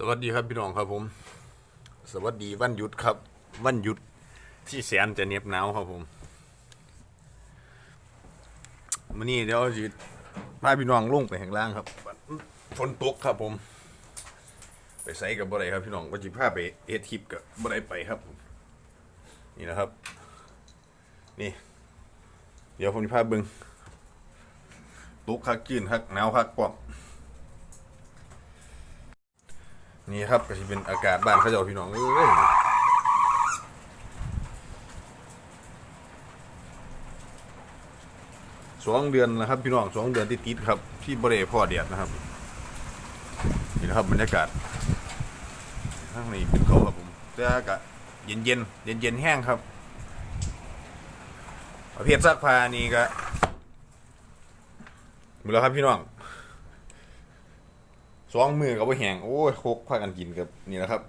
สวัสดีครับพี่น้องครับผม สวัสดีวันหยุดครับ วันหยุดที่แสนจะเหน็บหนาวครับผมวันนี้เดี๋ยวสิพาพี่น้องลงไปข้างล่างครับฝนตกครับผม ไปใส่กับบ่ได้ครับพี่น้องก็จิพาไปเอทิปกับบ่ได้ไปครับ นี่นะครับ นี่ เดี๋ยวผมจะพาเบิ่งตกคักจืนคักหนาวคักปอม นี่ครับก็จะเป็นอากาศบ้านเขาเจ้าพี่น้องเอ้ยสองเดือนนะครับพี่น้องสองเดือนติดๆครับ ที่บริเวณพ่อเดียดนะครับนี่นะครับบรรยากาศข้างในเป็นเขาครับผมแต่อากาศเย็นเย็นเย็นเย็นๆแห้งครับประเภทซักผ้านี่ก็หมดแล้วครับพี่น้อง สองมือก็บ่แหงโอ้ยโคกพากันกินกับนี่แหละครับ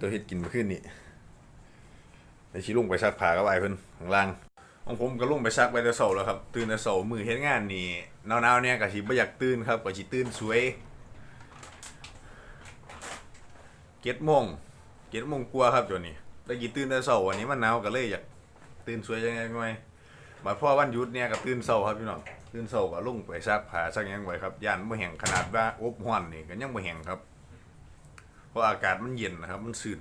ตัวเฮ็ดกินมื่อคืนนี่ในชิลุงไปซักผ้ากับไอ้เพิ่นข้างล่างของผมก็ลุงไปซักไปแต่เช้าแล้วครับตื่นแต่เช้ามือเฮ็ดงานนี่หนาวๆเนี่ยก็สิบ่อยากตื่นครับก็สิตื่นสวย7โมง7โมงกว่าครับจนนี่ได้กี่ตื่นแต่เช้าวันนี้มันหนาวก็เลยอยากตื่นสวยจังไงหน่อยมาพอวันหยุดเนี่ยก็ตื่นเช้าครับพี่น้อง ตื่นเช้าก็ลงไปซักผ้าซักหยังไว้ครับย่านบ่แห้งขนาดว่าอบร้อนนี่ก็ยังบ่แห้งครับ เพราะอากาศมันเย็นนะครับ มันซื่น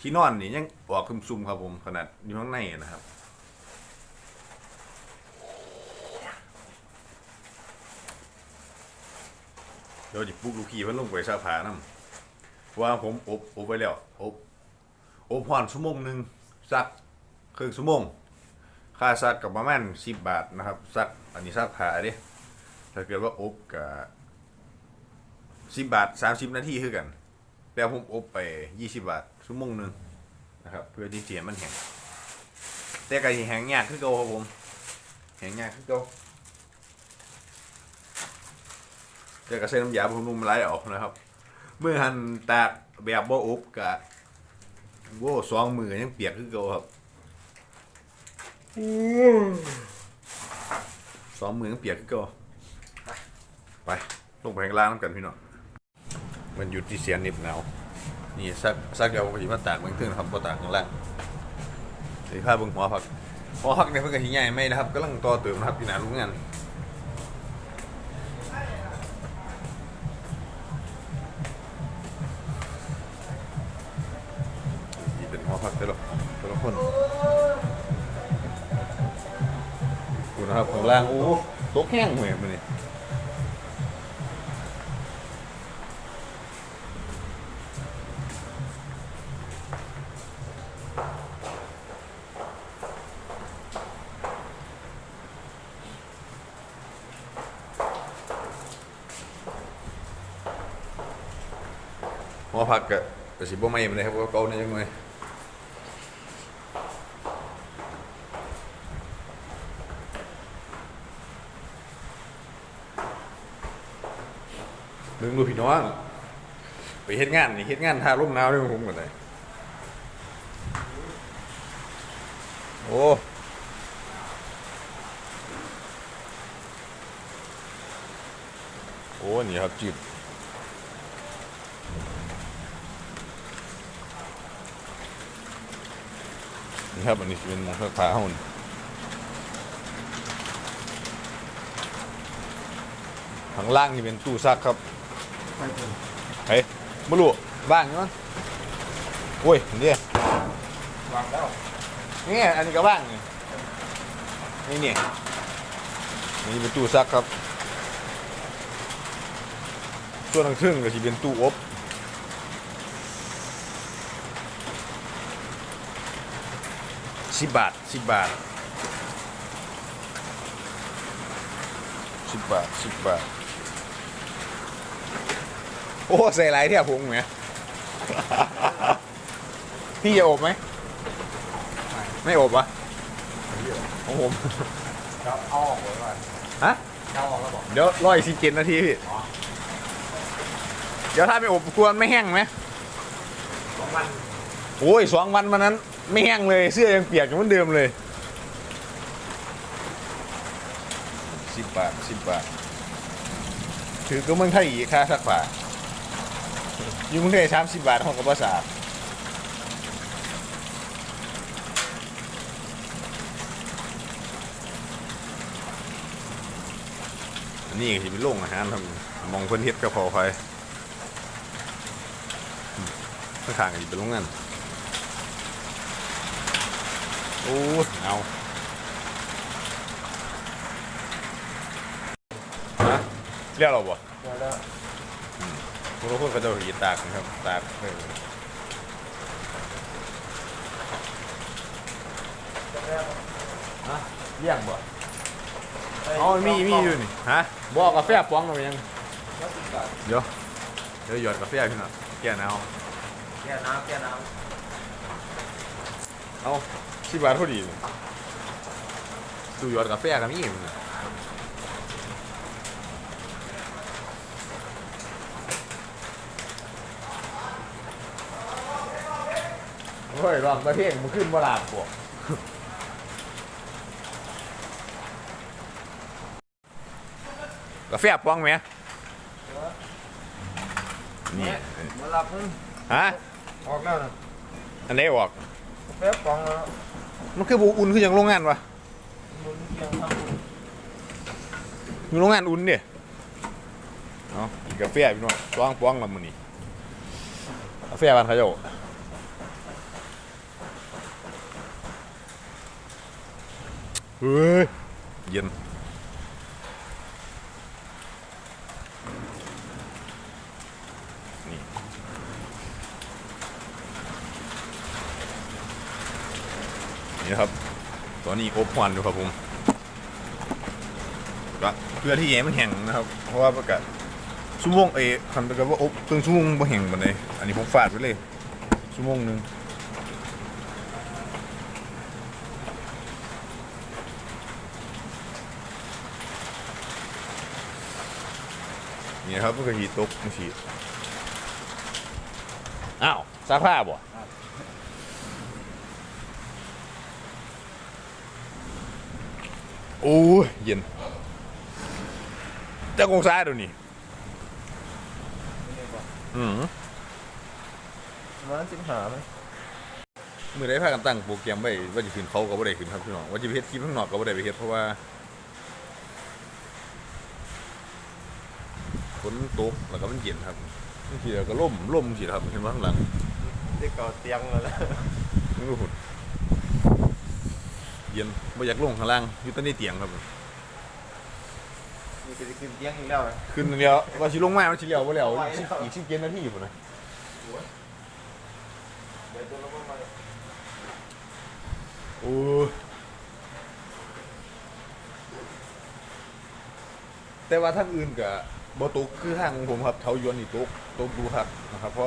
ที่นอนนี่ยังออกคึมๆครับผมขนาดอยู่ข้างในนะครับ เดี๋ยวจิปลุกลูกพี่เพิ่นลงไปซักผ้านำว่าผมอบอบไว้แล้วอบอบร้อนชั่วโมงหนึ่งซักครึ่งชั่วโมง ค่าซักกับประมาณสิบบาทนะครับซักอันนี้ซักผ้าดิถ้าเกิดว่าอบกับสิบบาทสามสิบนาทีคือกันแต่ผมอบไปยี่สิบบาทชั่วโมงหนึ่งนะครับ เพื่อที่เจียมันแห้งแต่ก็สิแห้งยากคือเก่าครับผมแห้งยากคือเก่าแต่ก็ใช้น้ำยาบำรุงไหลออกนะครับ เมื่อหันตากแบบบ่อบกับโว้สองมือยังเปียกคือเก่าครับ สองมือก็เปียกก็ไปลงไปข้างล่างน้ำกันพี่น้องมันอยู่ที่เสียนิบหนาวนี่ซักซักเดียวผมจะมาตากเบื้องต้นครับก็ตากข้างล่างสีผ้าเบิ่งหัวผักหัวผักเนี่ยเพิ่งกระหิใหญ่ไม่นะครับกำลังต่อเติมนะครับพี่หนาลุงงานนี่ นะครับข้างล่างโอ้โต๊ะแห้งเหมือนมันนี่หัวผักกะแต่สิบ่ไม่มันเลยครับก็เก่าเนี่ยยังไงึงดูพี่น้องไปเฮ็ดงานนี่เฮ็ดงานท่าร่มหนาวด้วยผมก่อนเลยโอ้โอ้นี่ครับจืดนี่ครับอันนี้เป็นเครื่องพาหุ่นข้างล่างนี่เป็นตู้ซักครับ เฮ้ยไม่รู้บ้างใช่ไหมยโอ้ยนี่วางแล้วนี่อันนี้ก็บ้างนี่นี่นี่นี่เป็นตู้ซักครับส่วนทางทึ่งก็จะเป็นตู้อบสิบบาทสิบบาทสิบบาทสิบบาท โอ้ใส่ไรที่อะพุงไหมพี่จะอบไหม ไม่อบวะของผมเราเอาออกเลยก่อนฮะเอาออกแล้วบอกเดี๋ยวรออีกสิเจ็ดนาทีพี่ เดี๋ยวถ้าไม่อบกวนไม่แห้งไหมสองวัน โอ้ยสองวันวันนั้น ไม่แห้งเลยเสื้อยังเปียกอยู่เหมือนเดิมเลยสิบบาทสิบบาทถือก็เมืองไทยอีกค่าสักบาท อยู่กรุงเทพสามสิบบาทห้องกับภาษาอันนี้ก็สิเป็นโรงอาหารครับมองเพิ่นเฮ็ดกะเพราไฟข้างๆก็สิเป็นโรงงานโอ้เอาเรียกเราบ่ เดี๋ยวแล้วพวกเราคนก็จะหีตากนะครับตากเออฮะเลี้ยงบ่อ๋อมีมีอยู่นี่ฮะบอกกาแฟป้องเอาไปยังเดี๋ยวเดี๋ยวหยอดกาแฟพี่น้องแก้หนาวแก้น้ำแก้น้เอาสิบบาทพอดีเลยดูหยอดกาแฟกันมีอยู่นี่ำเฮ้ยรองประเทศมันขึ้นบ่ลาบพวกกาแฟป้องไหมนี่บ่ลาบมึงฮะออกแล้วนะอันไหนี้ออกกาแฟป้องแล้วมันคือบูอุ่นคืออย่างโรงงานวะมึงเลี้ยงทำบุญอยู่โรงงานอุ่นเด้เอากินกาแฟพี่น้องป้องป้องละมื้อนี้กาแฟบ้านเขาเจ้า เฮ้ย เย็น นี่ นี่ครับ ตอนนี้อบควันอยู่ครับผมก็เพื่อที่แย้มันแห้งนะครับ เพราะว่าประกาศชั่วโมงเอคันประกาศว่าอบเครื่องชั่วโมงบ่แห้งบันไดอันนี้ผมฟาดไปเลยชั่วโมงหนึ่ง นี่ครับมันก็หีตกมันฉีดอ้าวซักผ้าบ่โอ้ยเย็นเจ้ากงซ้ายเดี๋ยวนี้อืมมันสิบหาไหมมือได้พากันตั้งโปรแกรมไว้ว่าจะขึ้นเขาก็บ่ได้ขึ้นครับพี่น้องว่าจะไปเฮ็ดคลิปข้างนอกก็บ่ได้ไปเฮ็ดเพราะว่า นตกแล้วก็มันเย็นครับบางทีก็ล่มล่มสิครับเห็นว่าข้างหลังเด็กเก่าเตียงแล้วล่ะนี่ก็ฝุ่นเย็นไม่อยากลงข้างล่างอยู่ใต้ในเตียงครับมีไปขึ้นเตียงอีกแล้วนะขึ้นเดียวว่าสิลงมาว่าสิเลี้ยวบ่แล้วอีกอีกสิบเจ็ดนาทีพุ่นนะเดี๋ยวตัวเราก็มาโอ้ยแต่ว่าทางอื่นก็บ่ บตกคือทางของผมครับเทายวนนี่ตกตกดูครับนะครับ เพราะ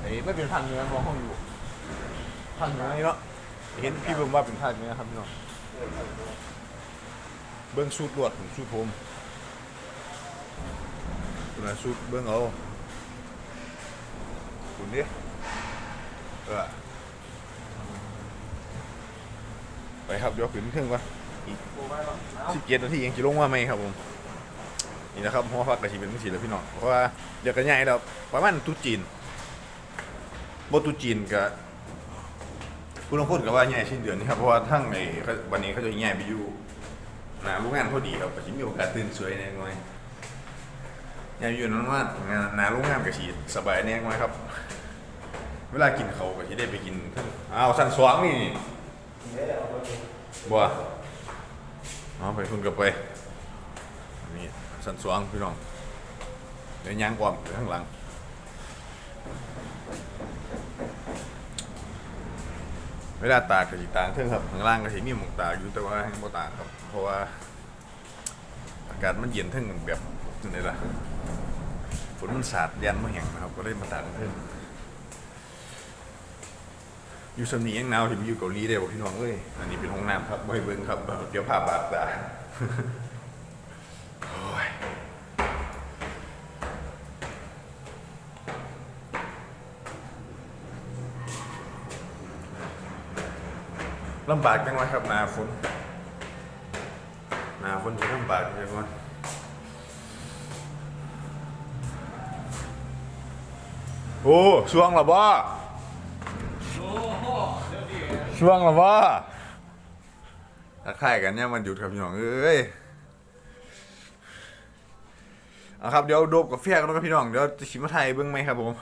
ไอ้ไม่เป็นทางเนือมองห้องอยู่ทางเนือนี่เนาะเห็นพี่เบิ่งว่าเป็นทางเหนือครับพี่น้องเบิ่งสูตรลวดผมสูตรผมคุณน่ะสูตรเบิ่งเอาคุณดิเออไปครับเดี๋ยวขึ้นเครื่องก่อนปูไว้ก่อนเอาสิบเจ็ดนาทียังจะลงมาไหมครับผม นี่นะครับหัวพักกระชีเป็นมือสีแล้วพี่น้องเพราะว่าเดี๋ยวกันใหญ่แล้วประมาณตุจีนบตุจีนกับคุณลงพูดกับว่าใหญ่สิ้นเดือนนี้ครับเพราะว่าทั้งในวันนี้เขาจะใหญ่ไปอยู่หนาโรงงานพอดีครับกระชีมีโอกาสตื่นสวยแน่น้อยใหญ่อยู่นั่นว่างานหนาโรงงานกระชีสบายแน่น้อยครับ เวลากินเขาก็จะได้ไปกินเพิ่งอ้าวสันสวางนี่เดี๋ยวเอาไปกินบัวเอาไปคุณกลับไปอัน สันสวงพี่น้องเดี๋ยวย่างความข้างหลังเวลาตากก็สิตากเทิงครับข้างล่างก็สิมีหมองตากอยู่แต่ว่าให้บ่ตากครับเพราะว่าอากาศมันเย็นเทิงแบบนี่ล่ะฝนมันสาดยันมาแห้งนะครับ ก็เลยมาตากเทิงอยู่สำนียังหนาวที่ไปอยู่เกาหลีได้บอกพี่น้องเอ้ยอันนี้เป็นห้องน้ำครับไม่เบิ่งครับเดี๋ยวภาพบาดตา ลำบากจังวะครับหนาฝนหนาฝนจะลำบากจังวะโอ้ช่วงละบ่ช่วงละบ่ทักทายกันเนี่ยมันหยุดครับพี่น้องเอ้ยเอาครับเดี๋ยวโดบกับเฟียกันแล้วครับพี่น้องเดี๋ยวจะชิมมาไทยเบิ้งไหมครับผม